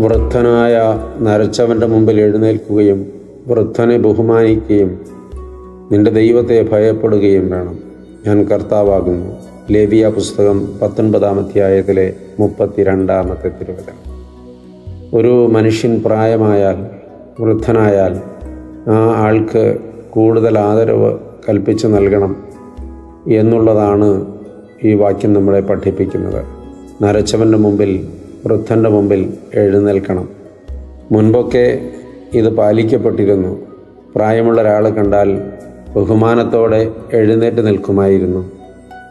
വൃദ്ധനായ നരച്ചവന്റെ മുമ്പിൽ എഴുന്നേൽക്കുകയും വൃദ്ധനെ ബഹുമാനിക്കുകയും നിന്റെ ദൈവത്തെ ഭയപ്പെടുകയും വേണം. ഞാൻ കർത്താവാകുന്നു. ലേവിയ പുസ്തകം പത്തൊൻപതാം അധ്യായത്തിലെ മുപ്പത്തിരണ്ടാമത്തെ തിരുവചനം. ഒരു മനുഷ്യൻ പ്രായമായാൽ വൃദ്ധനായാൽ ആ ആൾക്ക് കൂടുതൽ ആദരവ് കൽപ്പിച്ചു നൽകണം എന്നുള്ളതാണ് ഈ വാക്യം നമ്മളെ പഠിപ്പിക്കുന്നത്. നരച്ചവന്റെ മുമ്പിൽ വൃദ്ധന്റെ മുമ്പിൽ എഴുന്നേൽക്കണം. മുൻപൊക്കെ ഇത് പാലിക്കപ്പെട്ടിരുന്നു. പ്രായമുള്ള ഒരാളെ കണ്ടാൽ ബഹുമാനത്തോടെ എഴുന്നേറ്റ് നിൽക്കുമായിരുന്നു.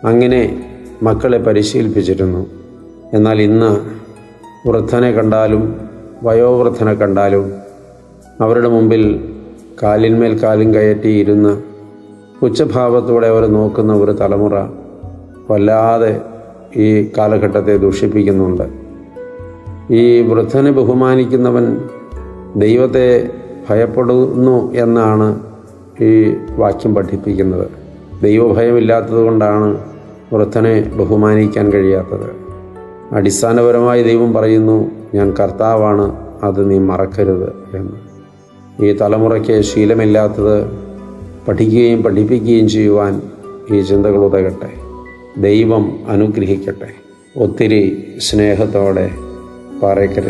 അങ്ങനെ മക്കളെ പരിശീലിപ്പിച്ചിരുന്നു. എന്നാൽ ഇന്ന് വൃദ്ധനെ കണ്ടാലും വയോവൃദ്ധനെ കണ്ടാലും അവരുടെ മുമ്പിൽ കാലിന്മേൽ കാലും കയറ്റി ഇരുന്ന് പുച്ഛഭാവത്തോടെ അവർ നോക്കുന്ന ഒരു തലമുറ വല്ലാതെ ഈ കാലഘട്ടത്തെ ദൂഷിപ്പിക്കുന്നുണ്ട്. ഈ വൃദ്ധനെ ബഹുമാനിക്കുന്നവൻ ദൈവത്തെ ഭയപ്പെടുന്നു എന്നാണ് ഈ വാക്യം പഠിപ്പിക്കുന്നത്. ദൈവഭയമില്ലാത്തത് കൊണ്ടാണ് വൃദ്ധനെ ബഹുമാനിക്കാൻ കഴിയാത്തത്. അടിസ്ഥാനപരമായി ദൈവം പറയുന്നു ഞാൻ കർത്താവാണ് അത് നീ മറക്കരുത് എന്ന്. ഈ തലമുറയ്ക്ക് ശീലമില്ലാത്തത് പഠിക്കുകയും പഠിപ്പിക്കുകയും ചെയ്യുവാൻ ഈ ചിന്തകൾ ഉതകട്ടെ. ദൈവം അനുഗ്രഹിക്കട്ടെ. ഒത്തിരി സ്നേഹത്തോടെ पारे कर।